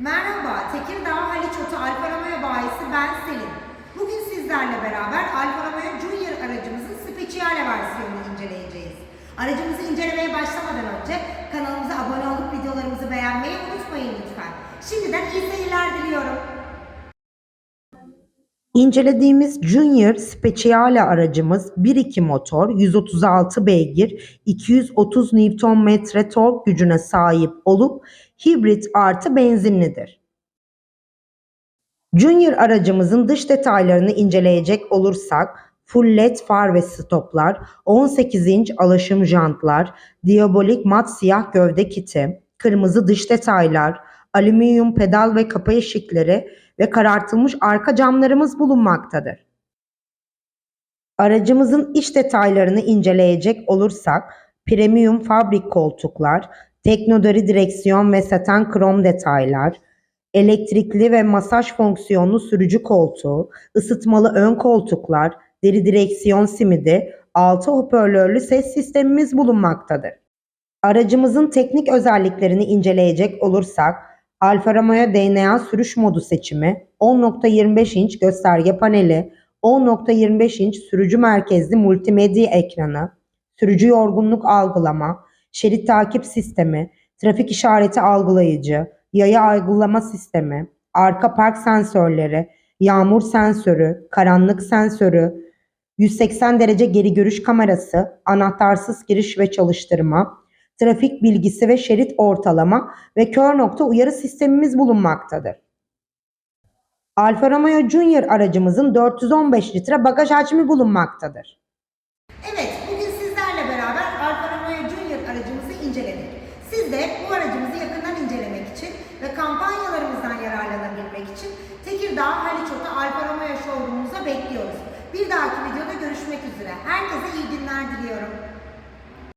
Merhaba, Tekirdağ Haliç Oto Alfa Romeo bayisi ben Selin. Bugün sizlerle beraber Alfa Romeo Junior aracımızın Speciale versiyonunu inceleyeceğiz. Aracımızı incelemeye başlamadan önce kanalımıza abone olup videolarımızı beğenmeyi unutmayın lütfen. Şimdiden iyi seyirler. İncelediğimiz Junior Speciale aracımız 1.2 motor, 136 beygir, 230 Nm tork gücüne sahip olup hibrit artı benzinlidir. Junior aracımızın dış detaylarını inceleyecek olursak full led far ve stoplar, 18 inç alaşım jantlar, diabolik mat siyah gövde kiti, kırmızı dış detaylar, alüminyum pedal ve kapı eşikleri ve karartılmış arka camlarımız bulunmaktadır. Aracımızın iç detaylarını inceleyecek olursak premium fabrik koltuklar, teknodari direksiyon ve saten krom detaylar, elektrikli ve masaj fonksiyonlu sürücü koltuğu, ısıtmalı ön koltuklar, deri direksiyon simidi, 6 hoparlörlü ses sistemimiz bulunmaktadır. Aracımızın teknik özelliklerini inceleyecek olursak Alfa Romeo DNA sürüş modu seçimi, 10.25 inç gösterge paneli, 10.25 inç sürücü merkezli multimedya ekranı, sürücü yorgunluk algılama, şerit takip sistemi, trafik işareti algılayıcı, yaya algılama sistemi, arka park sensörleri, yağmur sensörü, karanlık sensörü, 180 derece geri görüş kamerası, anahtarsız giriş ve çalıştırma, trafik bilgisi ve şerit ortalama ve kör nokta uyarı sistemimiz bulunmaktadır. Alfa Romeo Junior aracımızın 415 litre bagaj hacmi bulunmaktadır. Evet, bugün sizlerle beraber Alfa Romeo Junior aracımızı inceledik. Siz de bu aracımızı yakından incelemek için ve kampanyalarımızdan yararlanabilmek için Tekirdağ Haliç Oto Alfa Romeo showroom'umuza bekliyoruz. Bir dahaki videoda görüşmek üzere. Herkese iyi günler diliyorum.